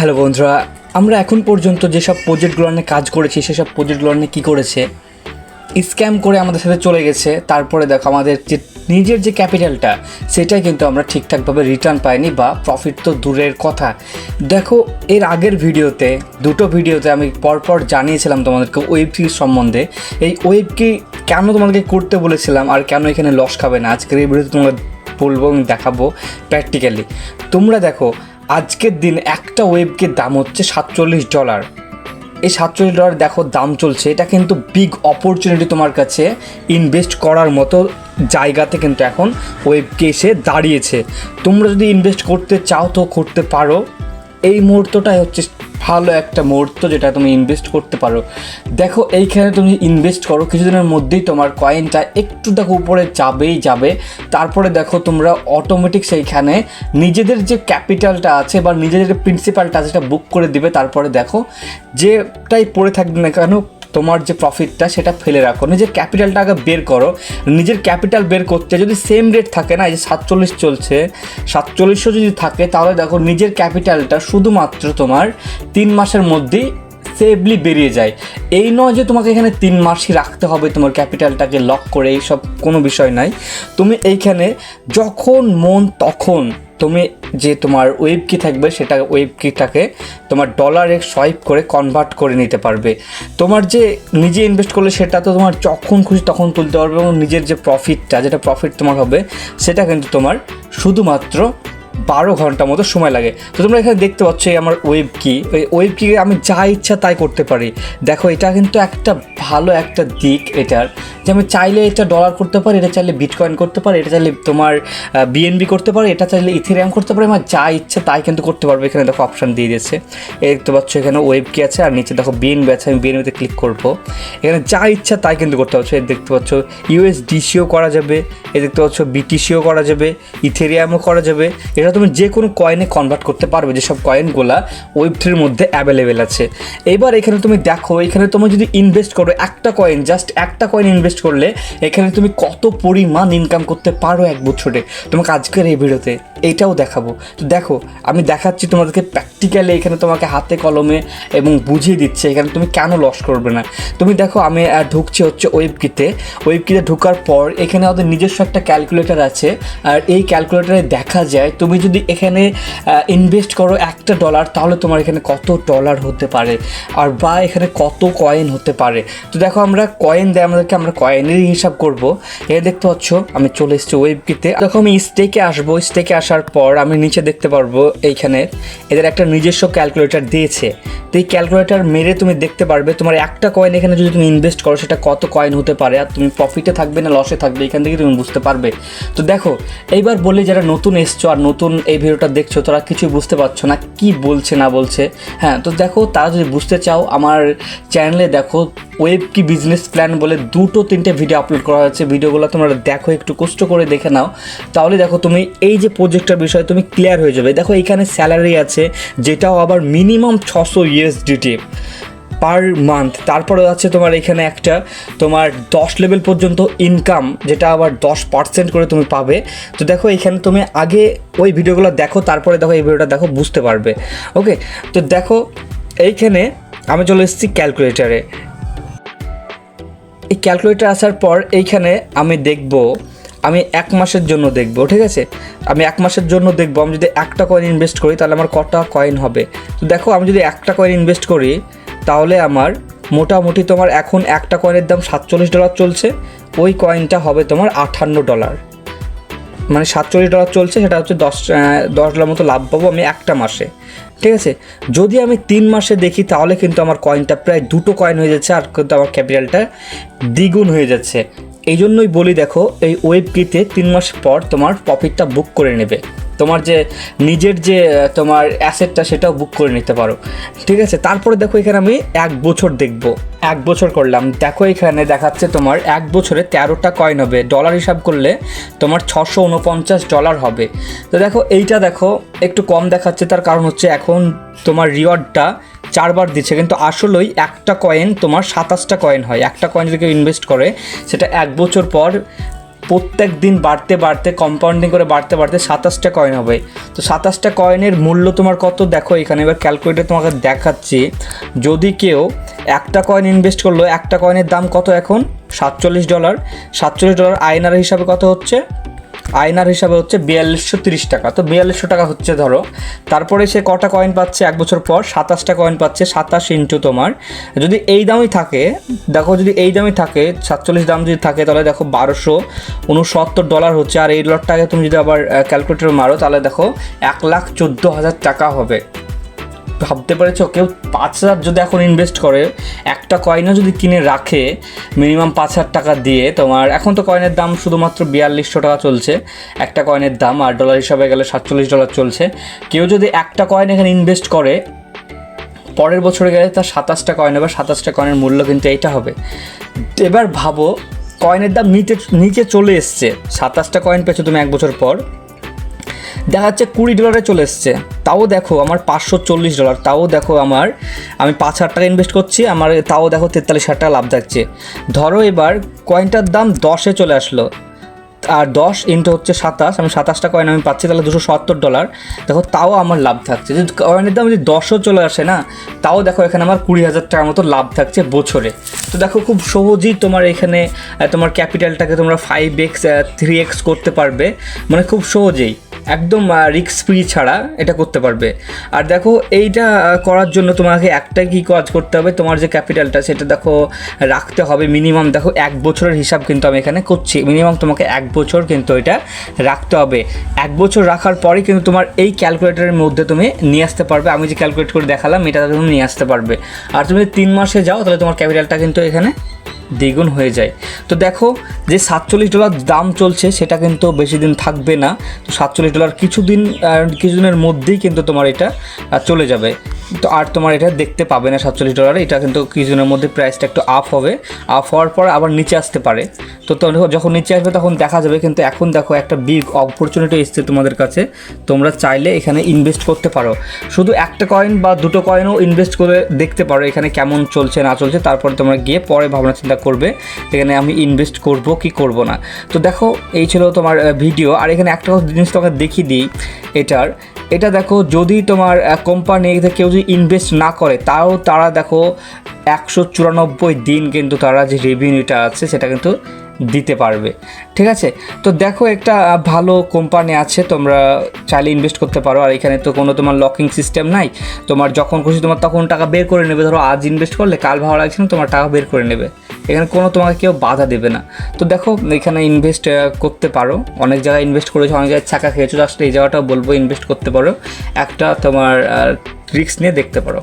Hello বন্ধুরা, আমরা এখন পর্যন্ত যেসব প্রজেক্টগুলো নিয়ে কাজ করেছি, সেসব প্রজেক্টগুলো নিয়ে কী করেছে স্ক্যাম করে আমাদের সাথে চলে গেছে। তারপরে দেখো, আমাদের যে নিজের যে ক্যাপিটালটা সেটাই কিন্তু আমরা ঠিকঠাকভাবে রিটার্ন পাইনি বা প্রফিট তো দূরের কথা। দেখো, এর আগের ভিডিওতে, দুটো ভিডিওতে আমি পরপর জানিয়েছিলাম তোমাদেরকে ওয়েব কি সম্বন্ধে। এই ওয়েব কি কেন তোমাদেরকে করতে বলেছিলাম আর কেন এখানে লস খাবে না? আজকের এই ভিডিওতে তোমরা বলব আমি দেখাবো প্র্যাকটিক্যালি তোমরা দেখো আজকের দিন একটা ওয়েবকে দাম হচ্ছে সাতচল্লিশ ডলার। এই সাতচল্লিশ ডলার দেখো দাম চলছে। এটা কিন্তু বিগ অপরচুনিটি তোমার কাছে ইনভেস্ট করার মতো জায়গাতে কিন্তু এখন ওয়েবকে এসে দাঁড়িয়েছে। তোমরা যদি ইনভেস্ট করতে চাও তো করতে পারো। এই মুহূর্তটাই হচ্ছে ভালো একটা মুহূর্ত যেটা তুমি ইনভেস্ট করতে পারো। দেখো, এইখানে তুমি ইনভেস্ট করো, কিছুদিনের মধ্যেই তোমার কয়েনটা একটু দেখো উপরে যাবেই যাবে। তারপরে দেখো তোমরা অটোমেটিক সেইখানে নিজেদের যে ক্যাপিটালটা আছে বা নিজেদের প্রিন্সিপালটা আছে সেটা বুক করে দিবে। তারপরে দেখো, যেটাই পড়ে থাকবে না কেন তোমার যে প্রফিটটা সেটা ফেলে রাখো। নিজের ক্যাপিটালটা আগে বের করো। নিজের ক্যাপিটাল বের করতে যদি সেম রেট থাকে না, এই যে সাতচল্লিশ চলছে সাতচল্লিশশো যদি থাকে, তাহলে দেখো নিজের ক্যাপিটালটা শুধুমাত্র তোমার তিন মাসের মধ্যেই সেফলি বেরিয়ে যায়। এই নয় যে তোমাকে এখানে তিন মাসই রাখতে হবে তোমার ক্যাপিটালটাকে লক করে, এইসব কোনো বিষয় নাই। তুমি এইখানে যখন মন তখন তুমি যে তোমার ওয়েব কি থাকবে, সেটা ওয়েব কিটাকে তোমার ডলারে সোয়াইপ করে কনভার্ট করে নিতে পারবে। তোমার যে নিজে ইনভেস্ট করলে সেটা তো তোমার যখন খুশি তখন তুলতে পারবে এবং নিজের যে প্রফিটটা যেটা প্রফিট তোমার হবে, সেটা কিন্তু তোমার শুধুমাত্র বারো ঘণ্টা মতো সময় লাগে। তো তোমরা এখানে দেখতে পাচ্ছ এই আমার ওয়েব কি ওই ওয়েব কি আমি যা ইচ্ছা তাই করতে পারি। দেখো, এটা কিন্তু একটা ভালো একটা দিক এটার, যে আমি চাইলে এটা ডলার করতে পারি, এটা চাইলে বিটকয়েন করতে পারি, এটা চাইলে তোমার বিএনবি করতে পারি, এটা চাইলে ইথেরিয়াম করতে পারি, আমার যা ইচ্ছা তাই কিন্তু করতে পারবে। এখানে দেখো অপশান দিয়ে দিয়েছে। দেখতে পাচ্ছ এখানে ওয়েব কি আছে, আর নিচে দেখো বিএনবি আছে, আমি বিএনবিতে ক্লিক করব। এখানে যা ইচ্ছা তাই কিন্তু করতে পারছ। এই দেখতে পাচ্ছ ইউএসডিসিও করা যাবে এ দেখতে পাচ্ছ বিটিসিও করা যাবে ইথেরিয়ামও করা যাবে। এটা তুমি যে কোনো কয়েনে কনভার্ট করতে পারবে, যেসব কয়েনগুলা ওয়েব থ্রির মধ্যে অ্যাভেলেবেল আছে। এবার এখানে তুমি দেখো, এখানে তুমি যদি ইনভেস্ট করো একটা কয়েন জাস্ট একটা কয়েন ইনভেস্ট করলে এখানে তুমি কত পরিমাণ ইনকাম করতে পারো এক বছরে? তোমাকে আজকের এই ভিডিওতে এইটাও দেখাবো। তো দেখো, আমি দেখাচ্ছি তোমাদেরকে প্র্যাকটিক্যালি এখানে তোমাকে হাতে কলমে এবং বুঝিয়ে দিচ্ছে এখানে তুমি কেন লস করবে না। তুমি দেখো, আমি ঢুকছি হচ্ছে ওয়েবকিতে ওয়েবকিতে ঢোকার পর এখানে ওদের নিজস্ব একটা ক্যালকুলেটার আছে। আর এই ক্যালকুলেটরে দেখা যায় তুমি যদি এখানে ইনভেস্ট করো একটা ডলার তাহলে তোমার এখানে কত ডলার হতে পারে? আর বা এখানে কত কয়েন হতে পারে? তো দেখো আমরা কয়েন দেয়, আমাদেরকে আমরা কয়েনেরই হিসাব করব। এখানে দেখতে পাচ্ছ, আমি চলে এসেছি ওয়েবকিতে দেখো আমি স্টেকে আসব স্টেকে আসার পর আমি নিচে দেখতে পারব এইখানে। এদের একটা নিজস্ব ক্যালকুলেটর দিয়েছে। তো এই ক্যালকুলেটর মেরে তুমি দেখতে পারবে, তোমার একটা কয়েন এখানে যদি তুমি ইনভেস্ট করো, সেটা কত কয়েন হতে পারে? আর তুমি প্রফিটে থাকবে না লসে থাকবে, এখান থেকে তুমি বুঝতে পারবে। তো দেখো, এইবার বলি যারা নতুন এসছো আর নতুন এই ভিডিওটা দেখছ, তারা কিছু বুঝতে পারছ না, কি বলছে, না বলছে। হ্যাঁ তো দেখো, তারা যদি বুঝতে চাও, আমার চ্যানেলে দেখো ওয়েব কি বিজনেস প্ল্যান বলে দুটো তিনটে ভিডিও আপলোড করা হয়েছে। ভিডিওগুলো তোমরা দেখো, একটু কষ্ট করে দেখে নাও। তাহলে দেখো, তুমি এই যে প্রজেক্টটার বিষয়ে তুমি ক্লিয়ার হয়ে যাবে। দেখো, এখানে স্যালারি আছে, যেটাও আবার মিনিমাম ছশো ইউএসডিটি পার মান্থ তারপরে আছে তোমার এখানে একটা, তোমার দশ লেভেল পর্যন্ত ইনকাম যেটা আবার দশ পার্সেন্ট করে তুমি পাবে। তো দেখো, এখানে তুমি আগে ওই ভিডিওগুলো দেখো, তারপরে দেখো, এই ভিডিওটা দেখো, বুঝতে পারবে। ওকে তো দেখো, এইখানে আমি চলে এসেছি ক্যালকুলেটারে এই ক্যালকুলেটার আসার পর এইখানে আমি দেখব, আমি এক মাসের জন্য দেখব, ঠিক আছে? আমি এক মাসের জন্য দেখব, আমি যদি একটা কয়েন ইনভেস্ট করি, তাহলে আমার কটা কয়েন হবে? তো দেখো, আমি যদি একটা কয়েন ইনভেস্ট করি, তাহলে আমার মোটামুটি তোমার এখন একটা কয়েনের দাম সাতচল্লিশ ডলার চলছে, ওই কয়েনটা হবে তোমার আটান্ন ডলার মানে সাতচল্লিশ ডলার চলছে, সেটা হচ্ছে দশ দশ ডলার মতো লাভ পাবো আমি একটা মাসে। ঠিক আছে? যদি আমি তিন মাসে দেখি, তাহলে কিন্তু আমার কয়েনটা প্রায় দুটো কয়েন হয়ে যাচ্ছে আর কিন্তু আমার ক্যাপিটালটা দ্বিগুণ হয়ে যাচ্ছে। এই জন্যই বলি দেখো, এই ওয়েব কিতে তিন মাস পর তোমার প্রফিটটা বুক করে নেবে। তোমার যে নিজের যে তোমার অ্যাসেটটা সেটাও বুক করে নিতে পারো। ঠিক আছে? তারপরে দেখো এখানে আমি এক বছর দেখব। এক বছর করলাম। দেখো এখানে দেখাচ্ছে তোমার এক বছরে তেরোটা কয়েন হবে। ডলার হিসাব করলে তোমার ছশো উনপঞ্চাশ ডলার হবে। তো দেখো, এইটা দেখো, একটু কম দেখাচ্ছে। তার কারণ হচ্ছে এখন তোমার রিওয়ার্ডটা চারবার দিচ্ছে। কিন্তু আসলেই একটা কয়েন তোমার সাতাশটা কয়েন হয়। একটা কয়েন যদি কেউ ইনভেস্ট করে, সেটা এক বছর পর প্রত্যেক দিন বাড়তে বাড়তে কম্পাউন্ডিং করে বাড়তে বাড়তে সাতাশটা কয়েন হবে। তো সাতাশটা কয়েনের মূল্য তোমার কত? দেখো এখানে এবার ক্যালকুলেটর তোমাকে দেখাচ্ছি। যদি কেউ একটা কয়েন ইনভেস্ট করল, একটা কয়েনের দাম কত এখন? সাতচল্লিশ ডলার সাতচল্লিশ ডলার আয়নার হিসাবে কত হচ্ছে? আয়নার হিসাবে হচ্ছে বিয়াল্লিশশো তিরিশ টাকা। তো বিয়াল্লিশশো টাকা হচ্ছে ধরো, তারপরে সে কটা কয়েন পাচ্ছে এক বছর পর? সাতাশটা কয়েন পাচ্ছে, সাতাশ ইন্টু তোমার। যদি এই দামই থাকে, দেখো যদি এই দামই থাকে, সাতচল্লিশ দাম যদি থাকে, তাহলে দেখো বারোশো উনসত্তর ডলার হচ্ছে। আর এই ডলারটাকে তুমি যদি আবার ক্যালকুলেটর মারো, তাহলে দেখো এক লাখ চোদ্দ হাজার টাকা হবে। ভাবতে পেরেছ? কেউ পাঁচ হাজার যদি এখন ইনভেস্ট করে, একটা কয়েনও যদি কিনে রাখে মিনিমাম পাঁচ হাজার টাকা দিয়ে, তোমার এখন তো কয়েনের দাম শুধুমাত্র বিয়াল্লিশশো টাকা চলছে। একটা কয়েনের দাম আর ডলার হিসাবে গেলে সাতচল্লিশ ডলার চলছে। কেউ যদি একটা কয়েন এখানে ইনভেস্ট করে, পরের বছরে গেলে তার সাতাশটা কয়েন হবে সাতাশটা কয়েনের মূল্য কিন্তু এইটা হবে। এবার ভাবো কয়েনের দাম নিচে নিচে চলে এসছে। সাতাশটা কয়েন পেয়েছ তুমি এক বছর পর। দেখা যাচ্ছে কুড়ি ডলারে চলে এসছে। তাও দেখো আমার পাঁচশো চল্লিশ ডলার তাও দেখো আমার, আমি পাঁচ হাজার টাকা ইনভেস্ট করছি, আমার তাও দেখো তেতাল্লিশ হাজার টাকা লাভ থাকছে ধরো এবার কয়েনটার দাম দশে চলে আসলো। আর দশ ইন্টু হচ্ছে সাতাশ, আমি সাতাশটা কয়েন আমি পাচ্ছি, তাহলে দুশো সত্তর ডলার দেখো তাও আমার লাভ থাকছে। যদি কয়েনের দাম যদি দশও চলে আসে না, তাও দেখো এখানে আমার কুড়ি হাজার টাকার মতো লাভ থাকছে বছরে। তো দেখো খুব সহজেই তোমার এখানে তোমার ক্যাপিটালটাকে তোমরা ফাইভ এক্স থ্রি এক্স করতে পারবে। মানে খুব সহজেই। একদম রিক্স ফ্রি ছাড়া এটা করতে পারবে। আর দেখো, এইটা করার জন্য তোমাকে একটা কি কাজ করতে হবে, তোমার যে ক্যাপিটালটা, সেটা দেখো, রাখতে হবে মিনিমাম দেখো, এক বছরের হিসাব কিন্তু আমি এখানে করছি। মিনিমাম তোমাকে এক বছর কিন্তু এটা রাখতে হবে। এক বছর রাখার পরে কিন্তু তোমার এই ক্যালকুলেটরের মধ্যে তুমি নিয়ে আসতে পারবে। আমি যে ক্যালকুলেট করে দেখালাম, এটা তুমি নিয়ে আসতে পারবে। আর তুমি যদি তিন মাসে যাও, তাহলে তোমার ক্যাপিটালটা কিন্তু এখানে দ্বিগুণ হয়ে যায়। তো দেখো যে সাতচল্লিশ ডলার দাম চলছে, সেটা কিন্তু বেশি দিন থাকবে না। তো সাতচল্লিশ ডলার কিছুদিন কিছুদিনের মধ্যেই কিন্তু তোমার এটা চলে যাবে। তো আর তোমার এটা দেখতে পাবে না সাতচল্লিশ ডলারে, এটা কিন্তু কিছুদিনের মধ্যে প্রাইসটা একটু আপ হবে। আপ হওয়ার পর আবার নিচে আসতে পারে। তো তো- যখন নিচে আসবে তখন দেখা যাবে, কিন্তু এখন দেখো একটা বিগ অপরচুনিটি এসছে তোমাদের কাছে। তোমরা চাইলে এখানে ইনভেস্ট করতে পারো। শুধু একটা কয়েন বা দুটো কয়েনও ইনভেস্ট করে দেখতে পারো, এখানে কেমন চলছে না চলছে, তারপরে তোমরা গিয়ে পরে ভাবনা চিন্তা করবে, এখানে আমি ইনভেস্ট করব, কি করব না। তো দেখো, এই ছিল তোমার ভিডিও আর এখানে একটা জিনিস তোমাকে দেখিয়ে দিই, এটার। এটা দেখো, যদি তোমার কোম্পানি কেউ যদি ইনভেস্ট না করে, তাও তারা দেখো, একশো চুরানব্বই দিন কিন্তু তারা যে রেভিনিউটা আছে, সেটা কিন্তু দিতে পারবে। ঠিক আছে? তো দেখো একটা ভালো কোম্পানি আছে, তোমরা চাইলে ইনভেস্ট করতে পারো। আর এখানে তো কোনো তোমার লকিং সিস্টেম নাই। তোমার যখন খুশি তোমার তখন টাকা বের করে নেবে। ধরো আজ ইনভেস্ট করলে কাল ভালো লাগছে না, তোমার টাকা বের করে নেবে। এখানে কোনো তোমাকে কেউ বাধা দেবে না। তো দেখো, এখানে ইনভেস্ট করতে পারো। অনেক জায়গায় ইনভেস্ট করেছ, অনেক জায়গায় ছাকা খেয়েছো। জাস্ট এই জায়গাটাও বলব ইনভেস্ট করতে পারো। একটা তোমার রিস্ক নিয়ে দেখতে পারো।